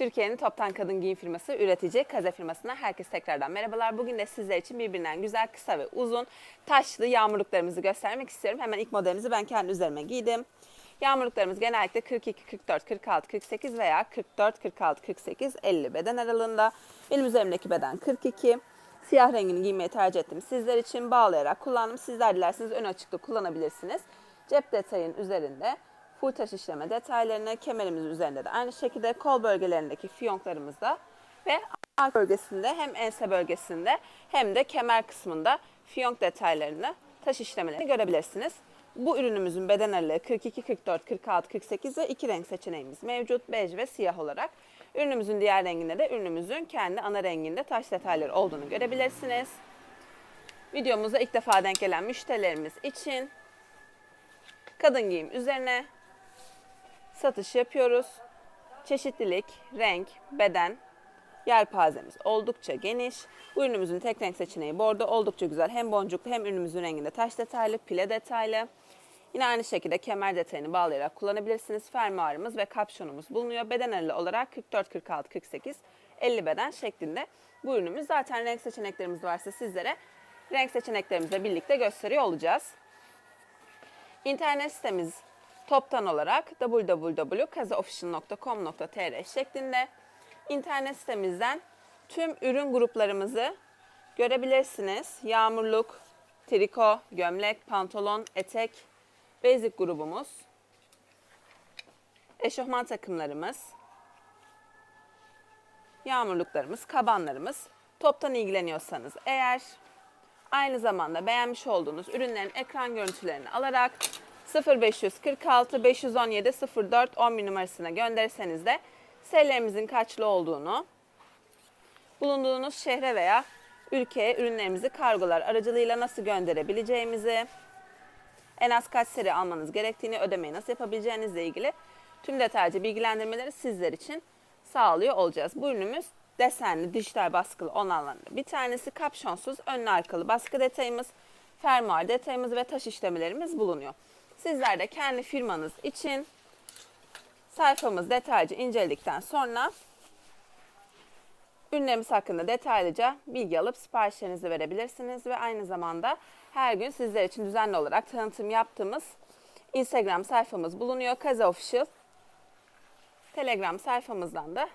Türkiye'nin toptan kadın giyim firması üretici Kaze firmasına herkes tekrardan merhabalar. Bugün de sizler için birbirinden güzel, kısa ve uzun taşlı yağmurluklarımızı göstermek istiyorum. Hemen ilk modelimizi ben kendi üzerime giydim. Yağmurluklarımız genellikle 42, 44, 46, 48 veya 44, 46, 48, 50 beden aralığında. Benim üzerimdeki beden 42. Siyah rengini giymeyi tercih ettim. Sizler için bağlayarak kullandım. Sizler dilerseniz ön açıkta kullanabilirsiniz. Cep detayın üzerinde full taş işleme detaylarını kemerimizin üzerinde de aynı şekilde kol bölgelerindeki fiyonklarımızda ve arka bölgesinde hem ense bölgesinde hem de kemer kısmında fiyonk detaylarını taş işlemelerini görebilirsiniz. Bu ürünümüzün beden aralığı 42, 44, 46, 48 ve iki renk seçeneğimiz mevcut. Bej ve siyah olarak. Ürünümüzün diğer renginde de ürünümüzün kendi ana renginde taş detayları olduğunu görebilirsiniz. Videomuza ilk defa denk gelen müşterilerimiz için kadın giyim üzerine satış yapıyoruz. Çeşitlilik, renk, beden, yelpazemiz oldukça geniş. Ürünümüzün tek renk seçeneği bordo oldukça güzel. Hem boncuklu hem ürünümüzün renginde taş detaylı, pile detaylı. Yine aynı şekilde kemer detayını bağlayarak kullanabilirsiniz. Fermuarımız ve kapşonumuz bulunuyor. Beden aralığı olarak 44, 46, 48, 50 beden şeklinde. Bu ürünümüz zaten renk seçeneklerimiz varsa sizlere renk seçeneklerimizle birlikte gösteriyor olacağız. İnternet sitemiz toptan olarak www.kazaofficial.com.tr şeklinde internet sitemizden tüm ürün gruplarımızı görebilirsiniz. Yağmurluk, triko, gömlek, pantolon, etek, basic grubumuz, eşofman takımlarımız, yağmurluklarımız, kabanlarımız. Toptan ilgileniyorsanız eğer aynı zamanda beğenmiş olduğunuz ürünlerin ekran görüntülerini alarak 0546 517 04 11 numarasına gönderirseniz de serilerimizin kaçlı olduğunu, bulunduğunuz şehre veya ülkeye ürünlerimizi kargolar aracılığıyla nasıl gönderebileceğimizi, en az kaç seri almanız gerektiğini, ödemeyi nasıl yapabileceğinizle ilgili tüm detaycı bilgilendirmeleri sizler için sağlıyor olacağız. Bu ürünümüz desenli, dijital baskılı olanlarında bir tanesi kapşonsuz, önlü arkalı baskı detayımız, fermuar detayımız ve taş işlemelerimiz bulunuyor. Sizler de kendi firmanız için sayfamız detaycı inceledikten sonra ürünlerimiz hakkında detaylıca bilgi alıp siparişlerinizi verebilirsiniz ve aynı zamanda her gün sizler için düzenli olarak tanıtım yaptığımız Instagram sayfamız bulunuyor. Kaza Official. Telegram sayfamızdan da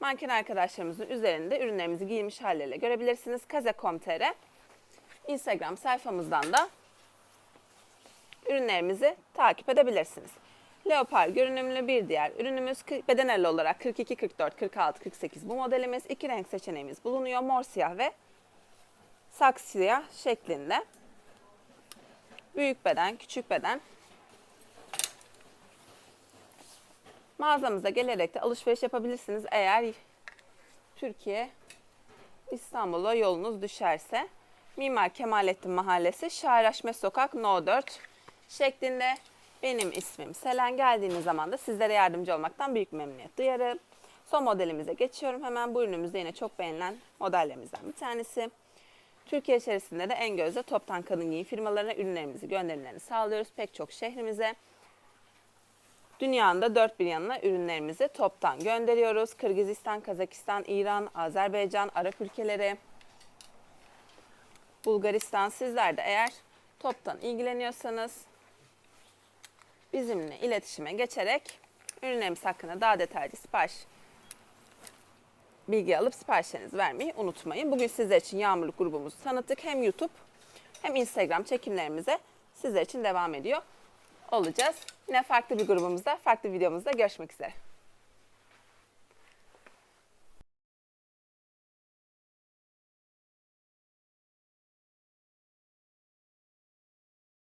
manken arkadaşlarımızın üzerinde ürünlerimizi giymiş halleriyle görebilirsiniz. Kaza.com.tr Instagram sayfamızdan da ürünlerimizi takip edebilirsiniz. Leopar görünümlü bir diğer ürünümüz kı- beden aralığı olarak 42, 44, 46, 48 bu modelimiz. iki renk seçeneğimiz bulunuyor. Mor siyah ve saks şeklinde. Büyük beden, küçük beden. Mağazamıza gelerek de alışveriş yapabilirsiniz eğer Türkiye İstanbul'a yolunuz düşerse. Mimar Kemalettin Mahallesi, Şairaşme Sokak No 4 şeklinde benim ismim Selen. Geldiğiniz zaman da sizlere yardımcı olmaktan büyük memnuniyet duyarım. Son modelimize geçiyorum hemen. Bu ürünümüz de yine çok beğenilen modellerimizden bir tanesi. Türkiye içerisinde de en gözde toptan kadın giyim firmalarına ürünlerimizi gönderimlerini sağlıyoruz. Pek çok şehrimize. Dünyanın da dört bir yanına ürünlerimizi toptan gönderiyoruz. Kırgızistan, Kazakistan, İran, Azerbaycan, Arap ülkeleri, Bulgaristan. Sizler de eğer toptan ilgileniyorsanız bizimle iletişime geçerek ürünlerimiz hakkında daha detaylı sipariş bilgi alıp siparişlerinizi vermeyi unutmayın. Bugün sizler için Yağmurluk grubumuzu tanıttık. Hem YouTube hem Instagram çekimlerimize sizler için devam ediyor olacağız. Yine farklı bir grubumuzda, farklı videomuzda görüşmek üzere.